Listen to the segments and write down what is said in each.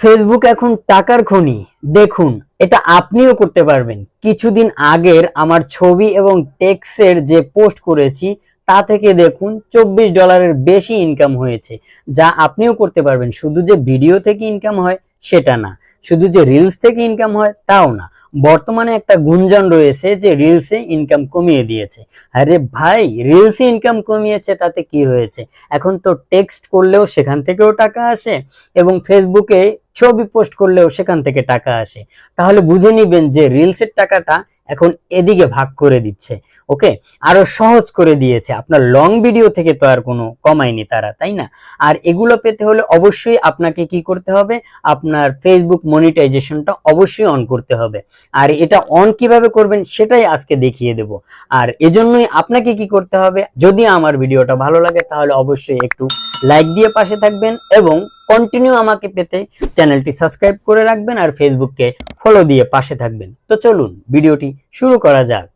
Facebook এখন টাকার খনি। দেখুন, এটা আপনিও করতে পারবেন। কিছুদিন আগের আমার ছবি এবং টেক্সের যে পোস্ট করেছি, তা থেকে দেখুন চব্বিশ ডলারের বেশি ইনকাম হয়েছে, যা আপনিও করতে পারবেন। শুধু যে ভিডিও থেকে ইনকাম হয়, সেটা না। শুধু যে রিলস থেকে ইনকাম হয়, তাও না। বর্তমানে একটা গুঞ্জন রয়েছে যে রিলসে ইনকাম কমিয়ে দিয়েছে। আরে ভাই রিলসে ইনকাম কমিয়েছে, তাতে কি হয়েছে? এখন তো টেক্সট করলেও সেখান থেকেও টাকা আসে এবং ফেসবুকে ছবি পোস্ট করলেও সেখান থেকে টাকা আসে। তাহলে বুঝে নিবেন যে রিলসের টাকাটা এখন এদিকে ভাগ করে দিচ্ছে, ওকে? আরও সহজ করে দিয়েছে। আপনার লং ভিডিও থেকে তো আর কোনো কমায়নি তারা, তাই না? আর এগুলো পেতে হলে অবশ্যই আপনাকে কি করতে হবে? আপনার ফেসবুক মনিটাইজেশনটা অবশ্যই অন করতে হবে। আর এটা অন কীভাবে করবেন সেটাই আজকে দেখিয়ে দেব। আর এজন্যই আপনাকে কি করতে হবে? যদি আমার ভিডিওটা ভালো লাগে তাহলে অবশ্যই একটু লাইক দিয়ে পাশে থাকবেন এবং কন্টিনিউ আমাকে পেতে চ্যানেলটি সাবস্ক্রাইব করে রাখবেন আর ফেসবুককে ফলো দিয়ে পাশে থাকবেন। তো চলুন ভিডিওটি শুরু করা যাক।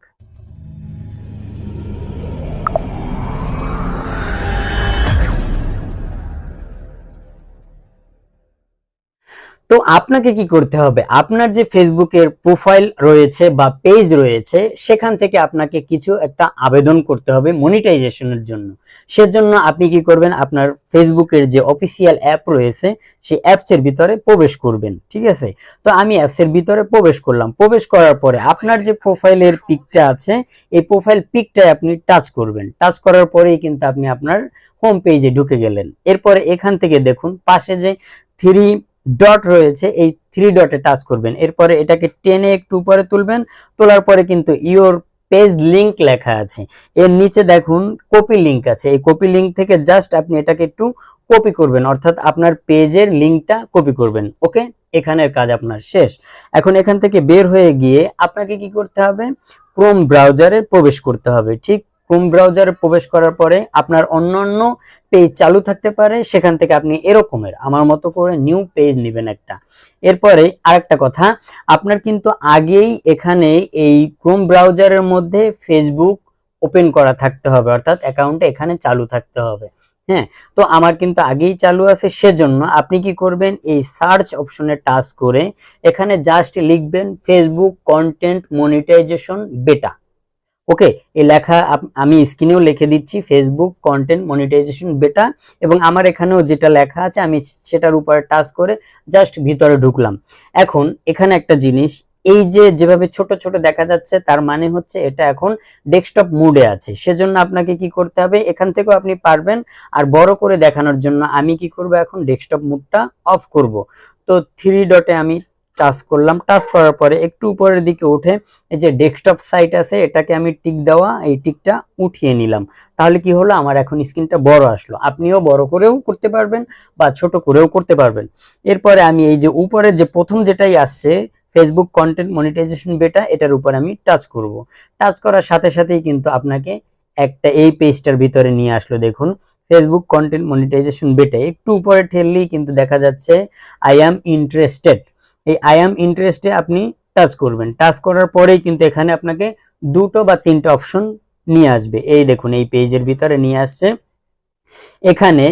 তো আপনাকে কি করতে হবে? আপনার যে ফেসবুকের প্রোফাইল রয়েছে বা পেজ রয়েছে, সেখান থেকে আপনাকে কিছু একটা আবেদন করতে হবে মনিটাইজেশনের জন্য। সেজন্য আপনি কি করবেন? আপনার ফেসবুকের যে অফিসিয়াল অ্যাপ রয়েছে, সেই অ্যাপস এর ভিতরে প্রবেশ করবেন, ঠিক আছে? তো আমি অ্যাপস এর ভিতরে প্রবেশ করলাম। প্রবেশ করার পরে আপনার যে প্রোফাইলের পিকটা আছে, এই প্রোফাইল পিকটায় আপনি টাচ করবেন। টাচ করার পরেই কিন্তু আপনি আপনার হোম পেজে ঢুকে গেলেন। এরপরে এখান থেকে দেখুন, পাশে যে থ্রি ডট রয়েছে, এই থ্রি ডটে টাচ করবেন। এরপরে এটাকে টেনে একটু উপরে তুলবেন, তোলার পরে কিন্তু ইওর পেজ লিংক লেখা আছে। এর নিচে দেখুন কপি লিংক আছে। এই কপি লিংক থেকে জাস্ট আপনি এটাকে একটু কপি করবেন, অর্থাৎ আপনার পেজের লিংকটা কপি করবেন। ওকে? এখানের কাজ আপনার শেষ। এখন এখান থেকে বের হয়ে গিয়ে আপনাকে কি করতে হবে? ক্রোম ব্রাউজারে প্রবেশ করতে হবে। ঠিক ক্রোম ব্রাউজারে প্রবেশ করার পরে আপনার অন্যান্য পেজ চালু থাকতে পারে, সেখান থেকে আপনি এরকমের, আমার মতো করে নিউ পেজ নেবেন একটা। এরপরে আরেকটা কথা, আপনার কিন্তু আগেই এখানে এই ক্রোম ব্রাউজারের মধ্যে ফেসবুক ওপেন করা থাকতে হবে, অর্থাৎ অ্যাকাউন্টে এখানে চালু থাকতে হবে। হ্যাঁ তো আমার কিন্তু আগেই চালু আছে, সেজন্য আপনি কি করবেন, এই সার্চ অপশনে টাচ করে এখানে জাস্ট লিখবেন ফেসবুক কন্টেন্ট মনিটাইজেশন বেটা ওকে এই লেখা আমি স্ক্রিনেও লিখে দিচ্ছি ফেসবুক কন্টেন্ট মনিটাইজেশন বেটা এবং আমার এখানেও যেটা লেখা আছে, আমি সেটার উপরে টাচ করে জাস্ট ভিতরে ঢুকলাম। এখন এখানে একটা জিনিস, এই যে যেভাবে ছোট ছোট দেখা যাচ্ছে, তার মানে হচ্ছে এটা এখন ডেস্কটপ মুডে আছে। সেজন্য আপনাকে কি করতে হবে, এখান থেকেও আপনি পারবেন, আর বড় করে দেখানোর জন্য আমি কি করব এখন ডেস্কটপ মুডটা অফ করব। তো থ্রি ডটে আমি টাচ করলাম। টাচ করার পরে একটু উপরের দিকে উঠে এই যে ডেস্কটপ সাইট আছে, এটাকে আমি টিক দেওয়া, এই টিকটা উঠিয়ে নিলাম। তাহলে কি হলো? আমার এখন স্ক্রিনটা বড় আসলো। আপনিও বড় করেও করতে পারবেন বা ছোট করেও করতে পারবেন। এরপরে আমি এই যে উপরে যে প্রথম যেটাই আসছে ফেসবুক কন্টেন্ট মনিটাইজেশন বেটা এটার উপর আমি টাচ করব। টাচ করার সাথে সাথেই কিন্তু আপনাকে একটা এই পেজটার ভিতরে নিয়ে আসলো। দেখুন ফেসবুক কন্টেন্ট মনিটাইজেশন বেটা একটু উপরে ঠেললেই কিন্তু দেখা যাচ্ছে আই অ্যাম ইন্টারেস্টেড এই আই অ্যাম ইন্টারেস্টে আপনি টাচ করবেন। টাচ করার পরেই কিন্তু এখানে আপনাকে দুটো বা তিনটা অপশন নিয়ে আসবে। এই দেখুন, এই পেজের ভিতরে নিয়ে আসছে। এখানে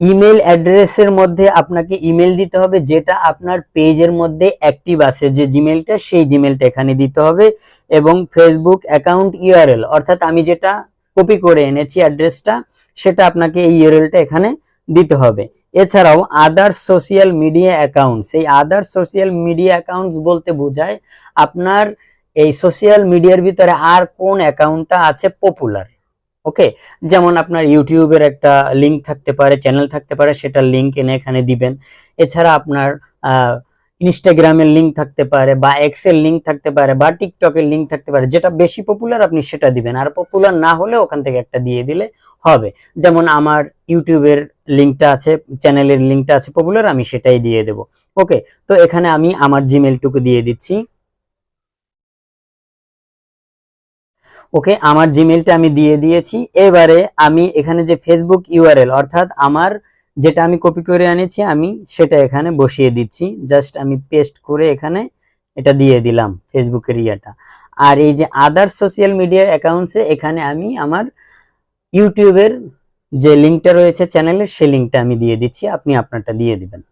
ইমেল অ্যাড্রেসের মধ্যে আপনাকে ইমেল দিতে হবে, যেটা আপনার পেজের মধ্যে অ্যাক্টিভ আছে। যে জিমেলটা সেই জিমেলটা এখানে দিতে হবে এবং ফেসবুক অ্যাকাউন্ট ইউআরএল অর্থাৎ আমি যেটা কপি করে এনেছি অ্যাড্রেসটা সেটা আপনাকে এই ইউআরএলটা এখানে দিতে হবে। এছাড়াও আদার সোশ্যাল মিডিয়া অ্যাকাউন্টস এই আদার সোশ্যাল মিডিয়া অ্যাকাউন্টস বলতে বোঝায় আপনার এই সোশ্যাল মিডিয়ার ভিতরে আর কোন অ্যাকাউন্টটা আছে পপুলার ওকে যেমন আপনার ইউটিউবের একটা লিঙ্ক থাকতে পারে চ্যানেল থাকতে পারে সেটার লিঙ্ক এনে এখানে দিবেন। এছাড়া আপনার ইনস্টাগ্রামের লিংক থাকতে পারে বা এক্সেল লিংক থাকতে পারে বা টিকটকের লিংক থাকতে পারে, যেটা বেশি পপুলার আপনি সেটা দিবেন। আর পপুলার না হলে ওখান থেকে একটা দিয়ে দিলে হবে। যেমন আমার ইউটিউবের লিংকটা আছে চ্যানেলের লিংকটা আছে পপুলার আমি সেটাই দিয়ে দেব। ওকে তো এখানে আমি আমার জিমেলটুকু দিয়ে দিচ্ছি। ওকে আমার জিমেলটা আমি দিয়ে দিয়েছি। এবারে আমি এখানে যে ফেসবুক ইউআরএল অর্থাৎ আমার যেটা আমি কপি করে আনেছি আমি সেটা এখানে বসিয়ে দিচ্ছি। জাস্ট আমি পেস্ট করে এখানে এটা দিয়ে দিলাম ফেসবুকের ইয়েটা। আর এই যে আদার সোশ্যাল মিডিয়ার অ্যাকাউন্টসে এখানে আমি আমার ইউটিউবের যে লিঙ্কটা রয়েছে চ্যানেলের সেই লিঙ্কটা আমি দিয়ে দিচ্ছি। আপনি আপনারটা দিয়ে দিবেন।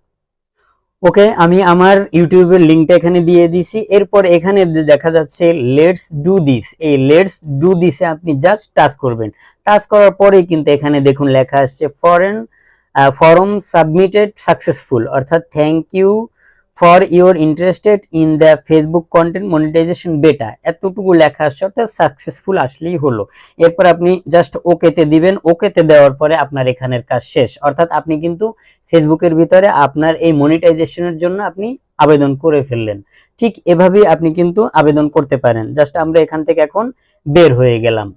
ওকে, আমি আমার ইউটিউবের লিঙ্কটা এখানে দিয়ে দিছি। এরপর এখানে দেখা যাচ্ছে লেটস ডু দিস এই লেটস ডু দিসে আপনি জাস্ট টাচ করবেন। টাচ করার পরেই কিন্তু এখানে দেখুন লেখা আসছে ফরেন ফর্ম সাবমিটেড সাকসেসফুল অর্থাৎ thank you for your interested in the Facebook content monetization beta এতটুকু লেখা আসছে, অর্থাৎ সাকসেসফুল আসলেই হলো। এরপর আপনি জাস্ট ওকেতে দিবেন। ওকেতে দেওয়ার পরে আপনার এখানের কাজ শেষ। অর্থাৎ আপনি কিন্তু ফেসবুকের ভিতরে আপনার এই মনিটাইজেশনের জন্য আপনি আবেদন করে ফেললেন। ঠিক এভাবেই আপনি কিন্তু আবেদন করতে পারেন। জাস্ট আমরা এখান থেকে এখন বের হয়ে গেলাম।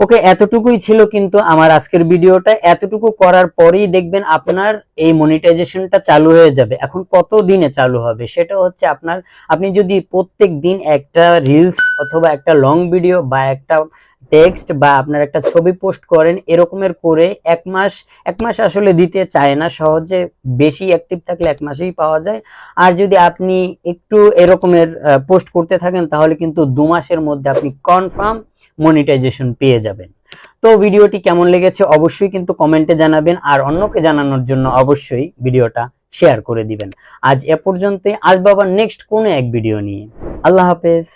ওকে, এতটুকুই ছিল কিন্তু আমার আজকের ভিডিওটা। এতটুকু করার পরেই দেখবেন আপনার এই মনিটাইজেশনটা চালু হয়ে যাবে। এখন কত দিনে চালু হবে? সেটা হচ্ছে আপনার, আপনি যদি প্রত্যেক দিন একটা রিলস অথবা একটা লং ভিডিও বা একটা টেক্সট বা আপনার একটা ছবি পোস্ট করেন, এরকমের করে এক মাস এক মাস আসলে দিতে চায় না। সহজে বেশি অ্যাক্টিভ থাকলে এক মাসেই পাওয়া যায়। আর যদি আপনি একটু এরকমের পোস্ট করতে থাকেন, তাহলে কিন্তু দু মাসের মধ্যে আপনি কনফার্ম মনিটাইজেশন পেয়ে যাবেন। তো ভিডিওটি কেমন লেগেছে অবশ্যই কিন্তু কমেন্টে জানাবেন, আর অন্যকে জানানোর জন্য অবশ্যই ভিডিওটা শেয়ার করে দিবেন। আজ এ পর্যন্তই, আসব আবার নেক্সট কোনো এক ভিডিও নিয়ে। আল্লাহ হাফেজ।